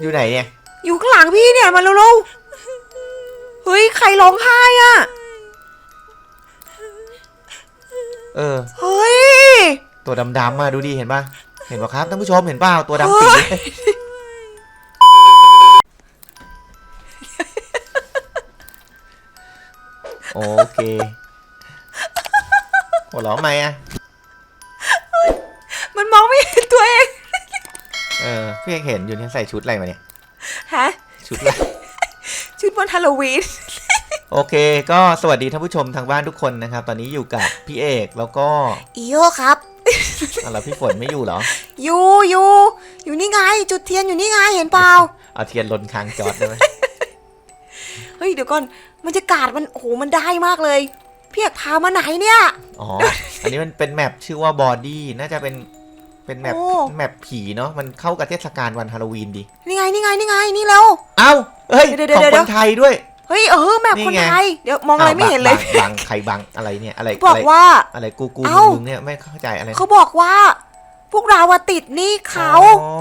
อยู่ไหนเนี่ย อยู่ข้างหลังพี่เนี่ยมาเร็วๆเฮ้ยใครร้องไห้อะ เออ เฮ้ย ตัวดำๆมาดูดิเห็นปะเห็นปะครับท่านผู้ชมเห็นเปล่าตัวดำปีเฮ้ยโอเคหัวเราะไหมอะ เออพี่เอกเห็นอยู่เนี่ยใส่ชุดอะไรมาเนี่ย ฮะ ชุดอะไร ชุดวันฮาโลวีน โอเค ก็สวัสดีท่านผู้ชมทางบ้านทุกคนนะครับ ตอนนี้อยู่กับพี่เอกแล้วก็อีโยครับ อะไรพี่ฝนไม่อยู่เหรอ อยู่อยู่อยู่นี่ไง จุดเทียนอยู่นี่ไงเห็นเปล่า เอาเทียนลนคางจอดได้ไหมเฮ้ยเดี๋ยวก่อนบรรยากาศมันโอ้โหมันได้มากเลย พี่อยากพามาไหนเนี่ย อ๋อ อันนี้มันเป็นแมปชื่อว่าบอดี้น่าจะเป็น เป็นแมปโอ้ แมปผีเนาะมันเข้ากับเทศกาลวันฮาโลวีนดีนี่ไงนี่ไงนี่ไงนี่แล้ว เอ้าเฮ้ยเดี๋ยวเดี๋ขยวองเดี๋คยวนไทยด้วย เฮ้ยเออแมพนี่คนไง ไทยเดี๋ยวมองอะไรไม่เห็นเลยบังบังใครบังอะไรเนี่ยอะไรบอกอะไรว่าอะไรกูกูเอ้า มึงเนี่ยไม่เข้าใจอะไรเขาบอกว่า พวกเราอะติดหนี้เขา อ๋อ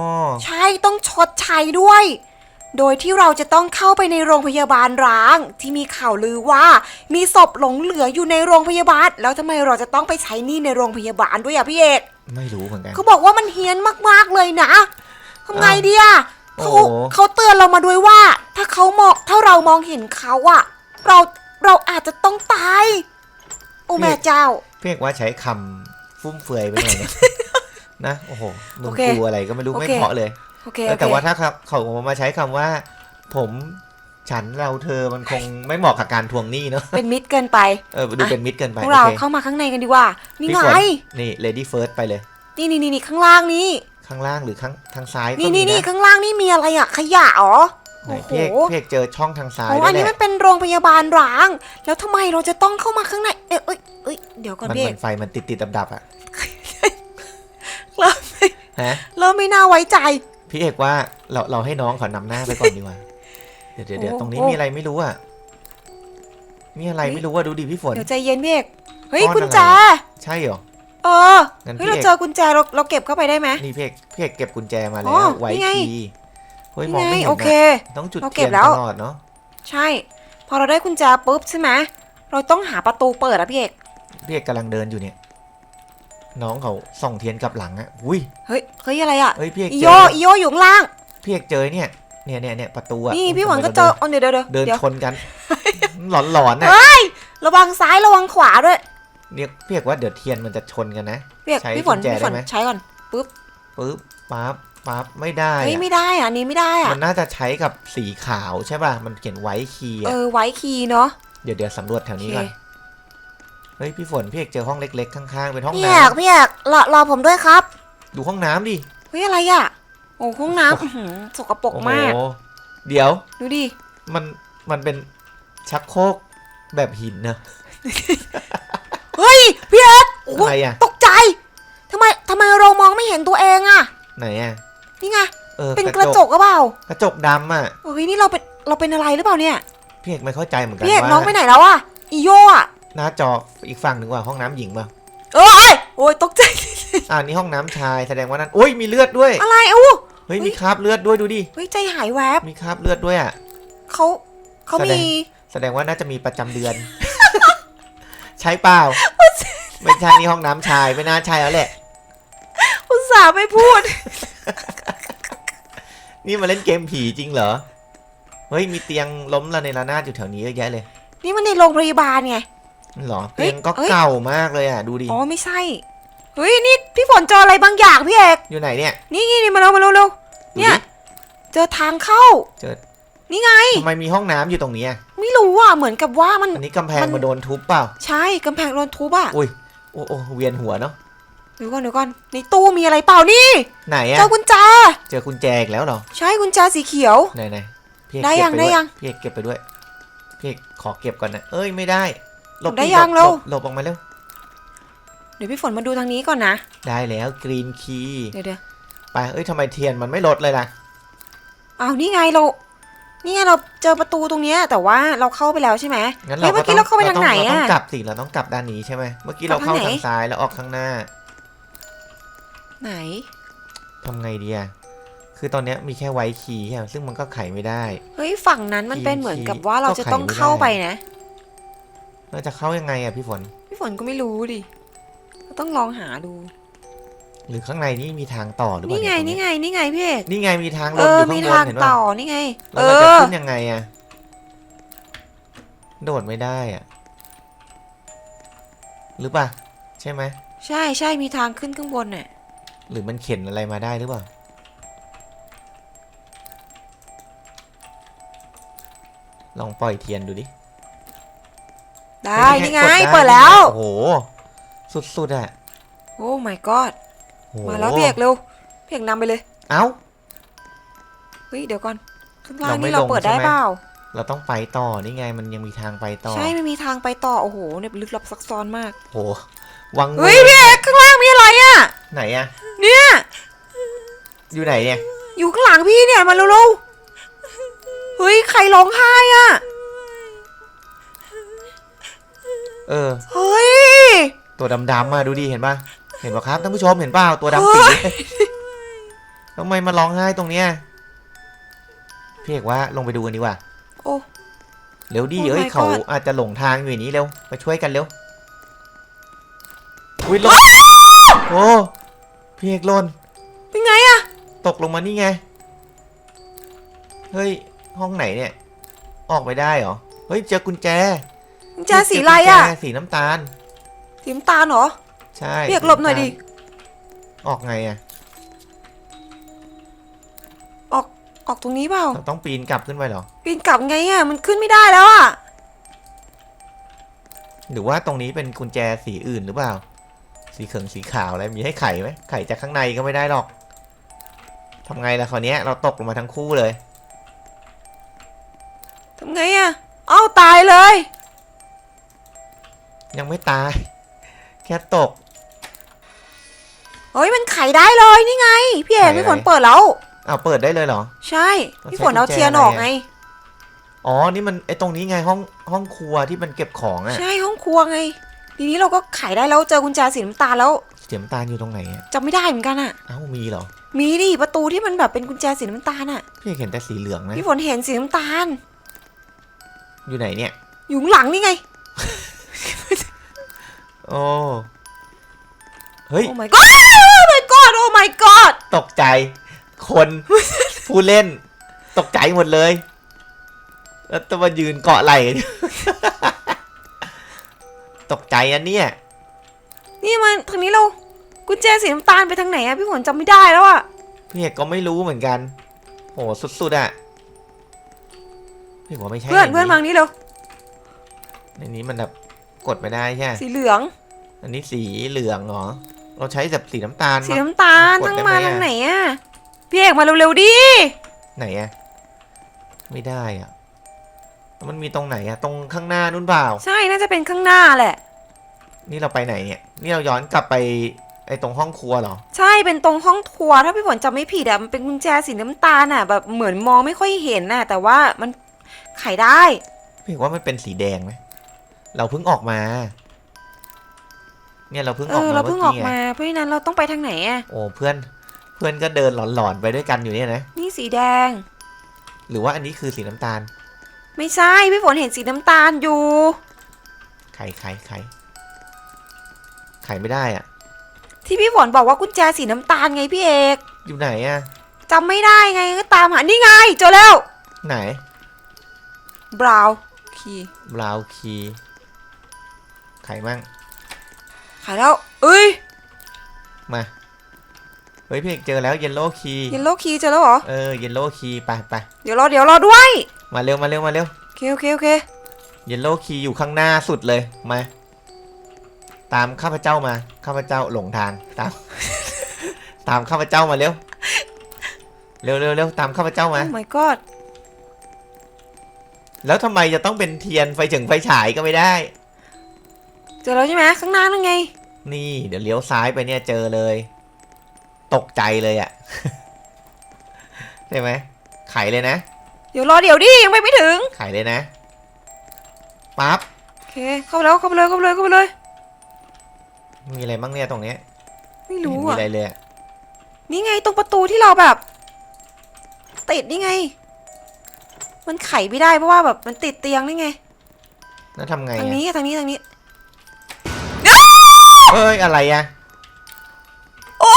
ใช่ต้องชดใช้ด้วย โดยที่เราจะต้องเข้าไปในโรงพยาบาลร้าง ที่มีข่าวลือว่า มีศพหลงเหลืออยู่ในโรงพยาบาล แล้วทำไมเราจะต้องไปใช้หนี้ในโรงพยาบาลด้วยอะพี่เอกไม่รู้เหมือนกัน เขาบอกว่ามันเฮี้ยนมากๆเลยนะทำไงดีอะโอ้เขาโห เขาเตือนเรามาด้วยว่า ถ้าเขามองถ้าเรามองเห็นเขาอะเราเราอาจจะต้องตาย โอ้แม่เจ้าพี่เอกว่าใช้คำฟุ่มเฟือยไปหน่อยนะ นะ โอ้โหมึงโอเคกูอะไรก็ไม่รู้โอเคไม่เพราะเลย โอเคเออโอเคแต่ว่าถ้าเขาเขามาใช้คำว่า ผมฉันเราเธอมันคงไม่เหมาะกับการทวงหนี้เนาะเป็นมิตรเกินไปเออดูเป็นมิตรเกินไปพวกเราโอเคเข้ามาข้างในกันดีกว่านี่พี่ไงฝนนี่ lady first ไปเลยนี่นี่นี่นี่ข้างล่างนี่ข้างล่างหรือข้างทางซ้ายก็นี่มีนี่นี่นะข้างล่างนี่มีอะไรอะขยะอ๋อไหนโอ้โหพี่เอกพี่เอกเจอช่องทางซ้ายโอ้ด้วอัยนแหนี้มัละนเป็นโรงพยาบาลร้าง แล้วทำไมเราจะต้องเข้ามาข้างในเอ้ยเอ้ยเอ้ยเดี๋ยวก่อนมันพี่เหเอมืกอนไฟมันติดติดดับดับๆอะเริ่มไม่ฮะเริ่มไม่น่าไว้ใจ พี่เอกว่าเราเราให้น้องเขานำหน้าไปก่อนดีกว่า เดี๋ยวเดี๋ยวเดี๋ยวโอ้ตรงนี้โอ้ มีอะไรไม่รู้อะ มีอะไรเฮ้ยไม่รู้อะดูดิพี่ฝน เดี๋ยวใจเย็นพี่เอกเฮ้ยซ่อนกุญแจอะไรใช่เหรอ เอองั้นเฮ้ยพี่เราเอก เจอกุญแจเราเราเก็บเข้าไปได้ไหม นี่พี่เอกพี่เอกเก็บกุญแจมาอ๋แล้อวไว้นี่ไงคีย์เฮ้ยนี่มองไงไม่เห็นโอเคอะต้องจุดเราเก็เทีบยนแล้ตวลอดเนาะใช่ พอเราได้กุญแจปุ๊บใช่ไหมเราต้องหาประตูเปิดอะพี่เอกพี่เอกกำลังเดินอยู่เนี่ย น้องเขาส่องเทียนกลับหลังอะอุ้ย เฮ้ยเฮ้ยอะไรอะเฮ้ยพี่เอกอีเจโยออีโยอยู่ข้างล่าง พี่เอกเจอเนี่ย เนี่ยเนี่ยเนี่ยประตูอะนี่พี่หวังทำไมก็เจอเอาเดี๋ยวเดี๋ยวเดิเดี๋นยวชนกัน หลอนหลอนๆอะระวังซ้ายระวังขวาด้วยเนี่ยพี่เอกว่าเดี๋ยวเทียนมันจะชนกันนะ พี่เอกใช้พี่ฝนกุญแจพี่ฝนได้ไหม ใช้ก่อนปึ๊บปั๊บปั๊บไม่ได้เฮ้ยอะไม่ได้อะอันนี้ไม่ได้อะมันน่าจะใช้กับสีขาวใช่ป่ะ มันเขียนไว้คีย์เออะอไว้คีย์เนาะ เดี๋ยวเดี๋ยวสำรวจแถวนี้ก่อนเฮ้ยพี่ฝนพี่เอกเจอห้องเล็กๆข้างๆเป็นห้องพี่น้เอกพี่เอกรอรอผมด้วยครับำดูห้องน้ำดิเฮ้ยอะไรอะโอ้ห้องน้ำอื้อหือสกปรกโอ้โหมากเดี๋ยวดูดิมันมันเป็นชักโครกแบบหินนะเฮ้ยพี่เอกโอ้โหอะไรอะตกใจทำไมทำไมเรามองไม่เห็นตัวเองอะไหนอะนี่ไงเออเป็นกระจกก็เปล่ากระจกดำอะเฮ้ยนี่เราเป็นเราเป็นอะไรหรือเปล่าเนี่ยพี่เอกไม่เข้าใจเหมือนกันพี่เอกว่าน้องไปไหนแล้วอะอีโยอะ หน้าจออีกฝั่งหนึ่งว่าห้องน้ำหญิงป่ะเอ้ยโอ้ยตกใจอ่านี่ห้องน้ำชายแสดงว่านั่นโอ้ยมีเลือดด้วย อะไรอู้เฮ้ยมีคราบเลือดด้วยดูดิเฮ้ยใจหายแวบมีคราบเลือดด้วยอะเขาเขาแสดงมีแสดงว่าน่าจะมีประจำเดือน ใช่เปล่า ไม่ใช่นี่ห้องน้ำชายไม่น่าใช่แล้วแหละอุตส่าห์ไม่พูด นี่มาเล่นเกมผีจริงเหรอ เฮ้ยมีเตียงล้มระในระนาดอยู่แถวนี้เยอะแยะเลย นี่มันในโรงพยาบาลไงนั่นเหรอเฮ้ยเตียงก็เฮ้ยเก่ามากเลยอะ ดูดิ อ๋อไม่ใช่ เฮ้ยนี่พี่ฝนเจออะไรบางอย่างพี่เอกอยู่ไหนเนี่ย นี่นี่นี่มาเร็วมาเร็วเร็วดูเนี่ยดิเจอทางเข้า เจอ นี่ไงทำไมมีห้องน้ำอยู่ตรงนี้อะไม่รู้อะเหมือนกับว่ามัน อันนี้กำแพงมันมาโดนทุบเปล่า ใช่กำแพงโดนทุบอะ อุ้ยโอ้โอ้เวียนหัวเนาะเดี๋ยวก่อนเดี๋ยวก่อนในตู้มีอะไรเปล่านี่ ไหนอะเจอกุญแจ เจอกุญแจอีกแล้วเหรอ ใช่กุญแจสีเขียว ไหนไหนพี่เอกได้เก็บยังไปได้ด้วยยัง พี่เอกเก็บไปด้วย พี่เอกขอเก็บก่อนนะ เอ้ยไม่ได้ หลบได้ดิยังหลบเร็วหลบหลบออกมาเร็ว เดี๋ยวพี่ฝนมาดูทางนี้ก่อนนะ ได้แล้วกรีนคีย์เดี๋ยวเดี๋ยวไปเอ้ยทำไมเทียนมันไม่ลดเลยล่ะ อ้าวนี่ไงเรา นี่ไงเราเจอประตูตรงเนี้ยแต่ว่าเราเข้าไปแล้วใช่ไหมงั้นเฮ้เรายเมื่ก็อกี้ต้เราองเข้าไปทางไหนเราต้องอะกลับสิเราต้องกลับด้านนี้ใช่ไหมเมื่อกี้เรากลับเข้าทางไหน ทางซ้ายแล้วออกข้างหน้าไหน ทำไงดีอะคือคือตอนเนี้ยมีแค่ไวคีย์ซึ่งมันก็ไขไม่ได้ เฮ้ยฝั่งนั้นมันเป็นเหมือนกับว่าเราจะต้องเข้าไปนะ เราจะเข้ายังไงอะพี่ฝน พี่ฝนก็ไม่รู้ดิเราต้องลองหาดู หรือข้างในนี่มีทางต่อหรือเปล่านี่ไงเยนี่ไงนี่ไงพี่เอกนี่ไงมีทางลเองออยู่มีข้างบทานงเห็นต่ป่ะอนี่ไง แล้เอวมันจะอ ขึ้นยังไงอะโดดไม่ได้อะหรือเปล่าใช่ไหมใช่ใช่มีทางขึ้นข้างบนน่ะหรือมันเข็นอะไรมาได้หรือเปล่าลองปล่อยเทียนดูดิ ได้เฮ้ยนี่ไงกด้เปิดแล้ว โอ้โห สุดๆอะโอ้ my god โอ้โหมาแล้วพี่เอกเร็วพี่เอกนำไปเลยเอ้า เฮ้ยเดี๋ยวก่อนข้างล่างเราไม่นี่เราลงเปิดได้ใช่ไหม เปล่าเราต้องไปต่อ นี่ไง มันยังมีทางไปต่อใช่ไม่มีทางไปต่อโอ้โหเนี่ยลึกลับซับซ้อนมากโหวังเฮ้ยพี่เอกข้างล่างมีอะไรอะ ไหนอะเนี่ย อยู่ไหนเนี่ย อยู่ข้างหลังพี่เนี่ยมาเร็วๆเฮ้ยใครร้องไห้อะ เออ เฮ้ย ตัวดำๆมาดูดิเห็นป่ะเห็นป่ะครับท่านผู้ชมเห็นเปล่าตัวดำเฮ้ปียทำไมมาร้องไห้ตรงเนี้ยพี่เอกว่าลงไปดูกันดีกว่าโอ้ เร็วดิ Oh เอ้ย my เขา God อาจจะหลงทางอยู่อย่างนี้เร็ว ไปช่วยกันเร็วอุ้ยลงโอ้พี่เอกหล่นเป็นไงอะตกลงมานี่ไง เฮ้ย ห้องไหนเนี่ย ออกไปได้เหรอ เฮ้ย เจอกุญแจ กุญแจสีอะไรอะ กุญแจสีน้ำตาลสีน้ำตาลเหรอ ใช่พี่เอกหลบหน่อยดิ ออกไงอะออกออกตรงนี้เปล่า เราต้องปีนกลับขึ้นไปเหรอ ปีนกลับไงอะ มันขึ้นไม่ได้แล้วอะ หรือว่าตรงนี้เป็นกุญแจสีอื่นหรือเปล่า สีเขิงสีขาวอะไรมีให้ไขไหมไขจากข้างในก็ไม่ได้หรอกทำไงล่ะคราวนี้ยเราตกลงมาทั้งคู่เลยทำไงอะ เอ้าตายเลย ยังไม่ตาย แค่ตก เฮ้ยมันไขได้เลยนี่ไง พี่เอกไขอะไร พี่ฝนเปิดแล้ว อ้าวเปิดได้เลยเหรอ ใช่เราพี่ใช้ฝนเอากุญแจ เทียนอะไรออกอะไง อ๋อ นี่มันไอตรงนี้ไงห้องห้องครัวที่มันเก็บของอะใช่ห้องครัวไง ทีนี้เราก็ไขได้แล้วเจอกุญแจสีน้ำตาลแล้วเสียมตาลอยู่ตรงไหนอะจำไม่ได้เหมือนกันอะเอ้ามีเหรอ มีดิประตูที่มันแบบเป็นกุญแจสีน้ำตาลอะพี่เห็นแต่สีเหลืองนะ พี่ฝนเห็นสีน้ำตาล อยู่ไหนเนี่ย อยู่ข้างหลังนี่ไง โอ้เฮ้ย โอ้ my god โอ้ my god โอ้ my god ตกใจ คน ผู้เล่น ตกใจหมดเลย แล้วต้องมายืนเกาะไหล่ตกใจอันเนี่ย นี่มันทางนี้เรากุญแจสีน้ำตาลไปทางไหนอะพี่ฝนจำไม่ได้แล้วอะพี่เอกก็ไม่รู้เหมือนกัน โห สุดๆอะพี่บอกไม่ใช่เพื่อนใเพื่อนมาทางนี้เร็วในนี้มันแบบ กดไม่ได้ใช่ไหมสีเหลือง อันนี้สีเหลืองเหรอ เราใช้แบบสีน้ำตาลสีมาน้ำตาลกดทั้งได้มาไหมอะทางไหนอะพี่เอกมาเร็วๆดิไหนอะไม่ได้อะแล้วมันมีตรงไหนอะตรงข้างหน้านู่นเปล่า ใช่น่าจะเป็นข้างหน้าแหละ นี่เราไปไหนเนี่ย นี่เราย้อนกลับไปไอ้ตรงห้องครัวเหรอ ใช่เป็นตรงห้องครัวถ้าพี่ฝนจำไม่ผิดอะมันเป็นกุญแจสีน้ำตาลอะแบบเหมือนมองไม่ค่อยเห็นน่ะ แต่ว่ามันไขได้พี่ว่ามันเป็นสีแดงไหม เราเพิ่งออกมา เนี่ยเราเพิ่งเอออกอมาเราเมื่เพิ่งอออกกี้ไงมาเพราะฉะนั้นเราต้องไปทางไหนอะโอ้เพื่อนเพื่อนก็เดินหลอนๆไปด้วยกันอยู่เนี่ยนะนี่สีแดง หรือว่าอันนี้คือสีน้ำตาลไม่ใช่พี่ฝนเห็นสีน้ำตาลอยู่ ไข่ไข่ไข่ไข่ไม่ได้อะที่พี่ฝนบอกว่ากุญแจสีน้ำตาลไงพี่เอกอยู่ไหนอะจำไม่ได้ไงก็ตามหานี่ไงเจอแล้วไหนบราวคีย์บราวคี ไข่มั่งขายแล้วเอ้ย มา เฮ้ยพี่เอกเจอแล้วเยลโล่คีเยลโล่คีย์เจอแล้วเหรอ เออเยลโล่คีไปไปเดี๋ยวรอเดี๋ยวรอด้วย มาเร็วมาเร็วมาเร็วโอเคโอเคโอเคเยลโล่คีอยู่ข้างหน้าสุดเลย มา ตามข้าพเจ้ามา ข้าพเจ้าหลงทาง ตาม ตามข้าพเจ้ามาเร็ว เร็วเร็วเร็วตามข้าพเจ้ามา โอ้ my god แล้วทำไมจะต้องเป็นเทียนไฟถึงไฟฉายก็ไม่ได้ เจอแล้วใช่ไหมข้างหน้านั่นไง นี่เดี๋ยวเลี้ยวซ้ายไปเนี่ยเจอเลย ตกใจเลยอะ่ะใช่ไหมไขเลยนะ เดี๋ยวรอเดี๋ยวดิยังไปไม่ถึง ไขเลยนะปั๊บโอเคเข้าไปแล้วเข้าไปเลยเข้าไปเลยเข้าไปเลย มีอะไรบ้างเนี่ยตรงเนี้ยไม่ไม่รู้เห็นมีอะอะไรเลยอะนี่ไงตรงประตูที่เราแบบ ติดนี่ไง มันไขไม่ได้เพราะว่าแบบมันติดเตียงนี่ไง แล้วทำไงทางอะนี้ทางนี้ทางนี้ เอ้ยอะไรอะโอ้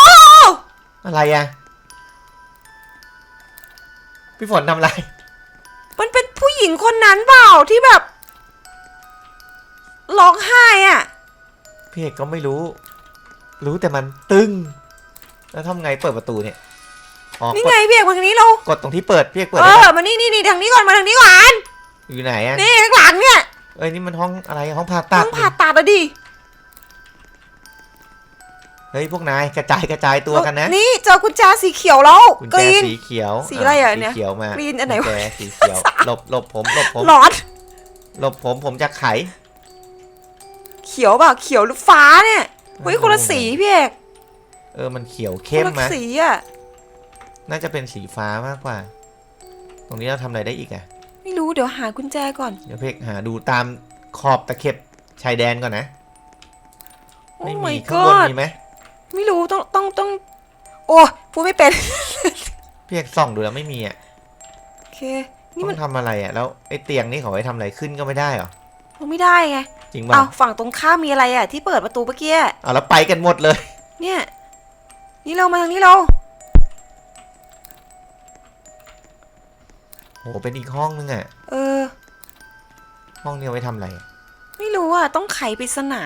อะไรอะพี่ฝนทำอะไร มันเป็นผู้หญิงคนนั้นเปล่าที่แบบร้องไห้อะพี่เอกก็ไม่รู้ รู้แต่มันตึง แล้วทำไงเปิดประตูเนี่ยอ๋อนี่กดไงพี่เอกมาทางนี้เรากดตรงที่เปิดพี่เอกเปิดเอได้อปะมานี่นี่นี่ทางนี้ก่อนมาทางนี้ก่อนอยู่ไหนอะนี่ข้างหลังเนี่ยเอ้ยนี่มันห้องอะไรห้องผ่าตัต้ดองผ่าตัดอะดิเฮ้ยพวกนายกระจายกระจายตัวกันนะ นี่เจอกุญแจสีเขียวแล้วกุญกแจรีน สีเขียวสีอะไรอะเนี่ยสีเขียวมากรีนอันไหนวะ กุญแจสีเขียวหลบหลบผมหลบผมหลอนหลบผมผมจะไข เขียวเปล่าเขียวหรือฟ้าเนี่ยเฮ้ยคนละสีพี่เอกเออมันเขียวคเข้มนละมะสีอะน่าจะเป็นสีฟ้ามากกว่า ตรงนี้เราทำอะไรได้อีกอะไม่รู้เดี๋ยวหากุญแจก่อน เดี๋ยวเพกหาดูตามขอบตะเข็บชายแดนก่อนนะ โอ้ ไม่ my มีข้างบน god มีไหม ไม่รู้ต้องต้องต้อง โอ้พูดไม่เป็น พี่เอกส่องดูแล้วไม่มีอะโอเค นี่ต้มัอนงทำอะไรอะ แล้วไอ้เตียงนี่เขาไว้ทำอะไรขึ้นก็ไม่ได้เหรอมันไม่ได้ไงจริงเอาป่ะฝั่งตรงข้ามมีอะไรอะ ที่เปิดประตูเมื่อกี้เอาแล้วไปกันหมดเลย เนี่ย นี่เรามาทางนี้เราโหเป็นอีกห้องนึงอะ เออ ห้องนี้เอาไว้ทำอะไรอะไม่รู้อะ ต้องไขปริศนา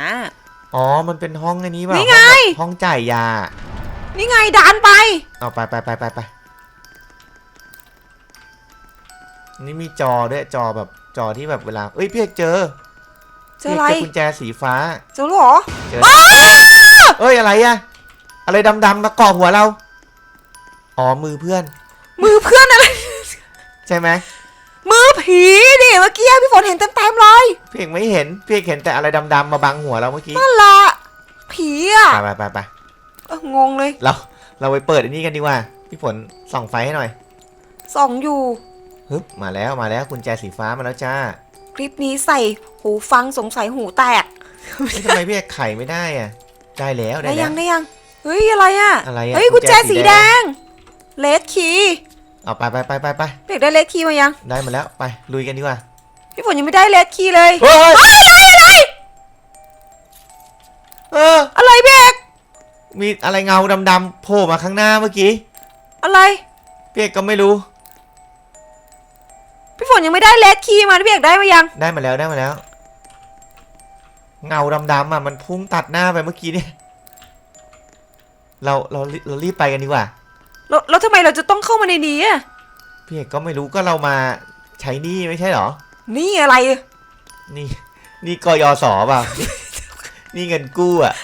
อ๋อ มันเป็นห้องอันนี้เปล่านี่ไงห้องแบบห้องจ่ายยา นี่ไงดานไป เอาไปไปไปไปไปนี่มีจอด้วยจอแบบจอที่แบบเวลา เอ้ยพี่เอกเจอเจออะไรพี่กเจอกุญแจสีฟ้า เจอแล้วเหรอเจอ เอ้ยอะไรอะอะไรดำๆมาเกาะหัวเรา อ๋อมือเพื่อน มือเพื่อนอะไร ใช่ไหม มือผีดิเมื่อกี้พี่ฝนเห็นเต็มๆเลยพี่เอกไม่เห็นพี่เอกเห็นแต่อะไรดำๆมาบังหัวเราเมื่อกี้นั่นละผีอะไปไปไปไปเอ้างงเลยเราเราไปเปิดอันนี้กันดีกว่าพี่ฝนส่องไฟให้หน่อยส่องอยู่ฮึบมาแล้วมาแล้วกุญแจสีฟ้ามาแล้วจ้า คลิปนี้ใส่หูฟังสงสัยหูแตกเฮ้ยทำไมพี่เอกไขไม่ได้อะได้แล้วได้ได้แล้ยัวงได้ยังเฮ้ยอะไรอะอะไรอะเฮ้ยกุกุญญแจแจสีสีแดแดงงเลดคีย์ เอาไปไปไปไปไปเด็กได้เลดคีย์มายัง ได้มาแล้วไปลุยกันดีกว่าพี่ฝนยังไม่ได้เลดคีย์เลยเฮ้ยเฮ้ยอะไรอะไรเอออะไรพี่เอกมีอะไรเงาดำๆโผล่มาข้างหน้าเมื่อกี้อะไรพี่เอกก็ไม่รู้ พี่ฝนยังไม่ได้เลดคีย์มาพี่เอกได้มายัง ได้มาแล้วได้มาแล้ว เงาดำๆอะมันพุ่งตัดหน้าไปเมื่อกี้เนี่ยเราเราเรารีบไปกันดีกว่า แล้วแล้วทำไมเราจะต้องเข้ามาในนี้อะพี่เอกก็ไม่รู้ก็เรามาใช้หนี่ไม่ใช่เหรอ นี่อะไร นี่ นี่กยศเปล่า นี่นี่เงินกู้อะ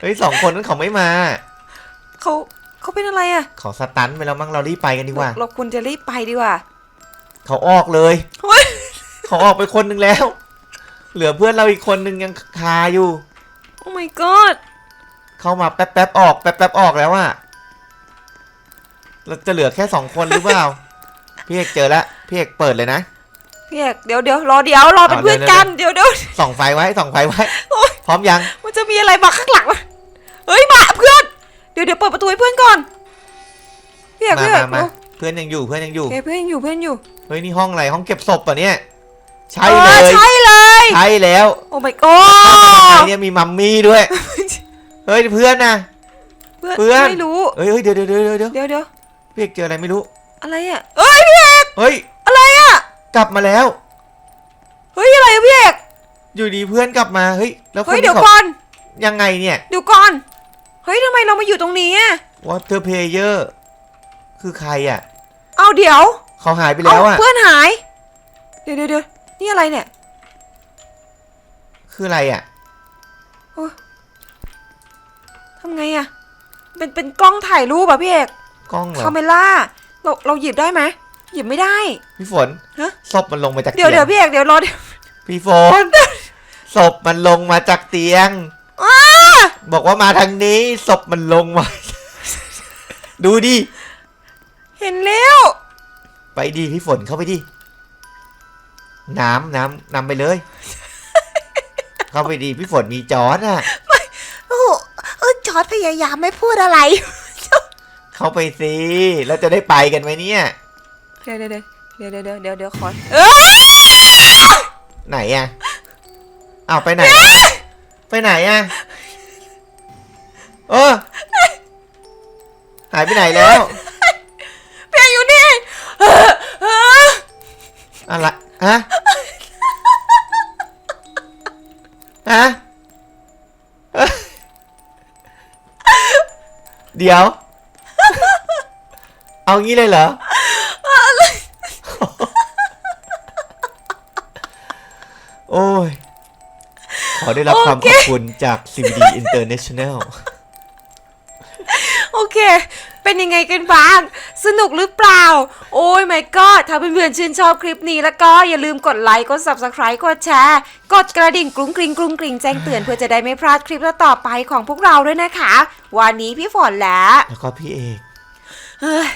เฮ้ยสองคนนั้นเขาไม่มา เขาเขาเป็นอะไรอะเขาสตันไปแล้วมั้งเรารีบไปกันดีกว่า เราควรจะรีบไปดีกว่า เขาออกเลย เฮ้ย เขาออกไปคนหนึ่งแล้ว เหลือเพื่อนเราอีกคนหนึ่งยังคาอยู่ โอ้ my god เข้ามาแป๊บแป๊บๆออกแป๊บแป๊บๆออกแล้วอะ เราจะเหลือแค่สองคนหรือเปล่า พี่เอกเจอแล้วพี่เอกเปิดเลยนะพี่เอกเดี๋ยวเดี๋ยวรอเดี๋ยวรอเป็นเอาเพื่อนเดี๋ยวกันเดี๋ยวเดี๋ยวส่องไฟไว้ส่องไฟไว้โอ๊ยพร้อมยัง มันจะมีอะไรมาข้างหลังวะเฮ้ยมาเพื่อน เดี๋ยวเดี๋ยวเปิดประตูให้เพื่อนก่อนพี่เอกมาพี่เอกมามาดูเพื่อนยังอยู่เพื่อนยังอยู่โอเคเพื่อนยังอยู่เพื่อนยังอยู่เฮ้ยนี่ห้องอะไรห้องเก็บศพป่ะเนี่ยใช่อเลอยใช่เลยใช่แล้วโอ้ my ข้างใน god เนี่ยมีมัมมี่ด้วยเฮ้ยเพื่อนนะเพื่เพื่ออนนไม่รู้เฮ้ยเฮ้ยเดี๋ยวเดี๋ยวเดี๋ยวเดี๋ยวเดี๋ยวเดี๋ยว พี่เอกเจออะไรไม่รู้ อะไรอะเอ้ยพี่เอกเฮ้ย อะไรอะ กลับมาแล้ว เฮ้ยอะไรอะพี่เอกอยู่ดีเพื่อนกลับมา เฮ้ย แล้วคนเฮ้ยที่เดี๋ยวเขาก่อนยังไงเนี่ย เดี๋ยวก่อน เฮ้ยทำไมเรามาอยู่ตรงนี้อะ Water Player คือใครอะ เอาเดี๋ยวเขาหายไปแล้วอะเาเพื่อนหาย เดี๋ยวเดี๋ยวเดี๋ยวนี่อะไรเนี่ยคืออะไรอะทำไงอะเป็นเป็นกล้องถ่ายรูปอะพี่เอก กล้องเหรอคาเมล่าเราเราหยิบได้ไหมหยิบไม่ได้ พี่ฝนฮะ ศพมันลงมาจากเดี๋ยวเตีเดี๋ยยวงพี่เอกเดี๋ยวรอเดี๋ยวพี่ฝนศพมันลงมาจากเตียงบอกว่ามาทางนี้ศพมันลงมา ดูดิ เห็นแล้ว ไปดิพี่ฝนเข้าไปดิ น้ำน้ำนำไปเลย เข้าไปดิพี่ฝนมีจอร์ดอะโอ้เออจอร์ดพยายามไม่พูดอะไร เข้าไปสิแล้วจะได้ไปกันไหมเนี่ย เดี๋ยวเดี๋ยวเดี๋ยวเดี๋ยวเดี๋ยวเดี๋ยวขอเออไหนอะอ้าวไปไหน ไปไหนอะเออหายไปไหนแล้วเพียอยู่นี่เออเอออะไรฮะฮะเดี๋ยว เอางี้เลยเหรอโอ้ย ขอได้รับความขอบคุณจาก CBD International โอเค เป็นยังไงกันบ้าง สนุกหรือเปล่า โอ้ยไม่ก็ถ้าเพื่อนๆชื่นชอบคลิปนี้แล้วก็อย่าลืมกดไลค์ กด subscribe กดแชร์ กดกระดิ่งกรุ้งกริงกรุ้งกริงแจ้งเตือนเพื่อจะได้ไม่พลาดคลิปต่อๆไปของพวกเราด้วยนะคะ วันนี้พี่ฝนและ แล้วก็พี่เอกเฮ้ย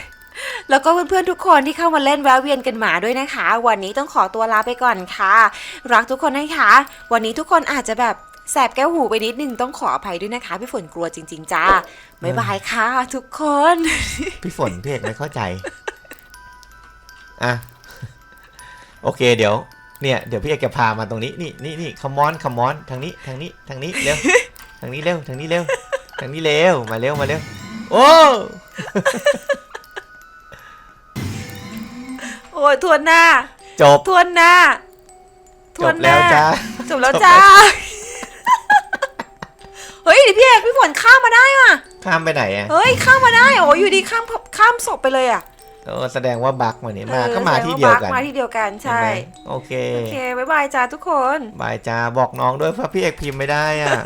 แล้วก็เพื่อนๆทุกคนที่เข้ามาเล่นแวะเวียนกันมาด้วยนะคะ วันนี้ต้องขอตัวลาไปก่อนค่ะ รักทุกคนนะคะ วันนี้ทุกคนอาจจะแบบแสบแก้วหูไปนิดนึงต้องขออภัยด้วยนะคะ พี่ฝนกลัวจริง ๆ จ้าบ๊ายบายค่ะ ทุกคน พี่ฝนพี่เอกไม่เข้าใจ อะ โอเคเดี๋ยว เนี่ยเดี๋ยวพี่เอกจะพามาตรงนี้ นี่นี่นี่คมอนคมอนทางนี้ ทางนี้ ทางนี้เร็ว ทางนี้เร็ว ทางนี้เร็ว ทางนี้เร็ว มาเร็ว มาเร็ว โอ้ อ้ยทวนหน้า จบ ทวนหน้า ทจวนบหแล้น้าวจ้า จบแล้วจ้า เฮ้ยเดี๋ยวพี่เอกพี่ฝนข้ามมาได้ว่ะ ข้ามไปไหนอะเฮ้ยข้ามมาได้โอ้ยอยู่ดีข้ามข้ามศพไปเลยอะเออแสดงว่าบั๊กมาเนี่ยมาออก็มาแสดงที่เดียวกันบั๊มาที่เดียวกันใช่เห็นไหมโอเค โอเคบ๊ายบายจ้าทุกคน บายจ้าบอกน้องด้วยเพราะพี่เอกพิมพ์ไม่ได้อะ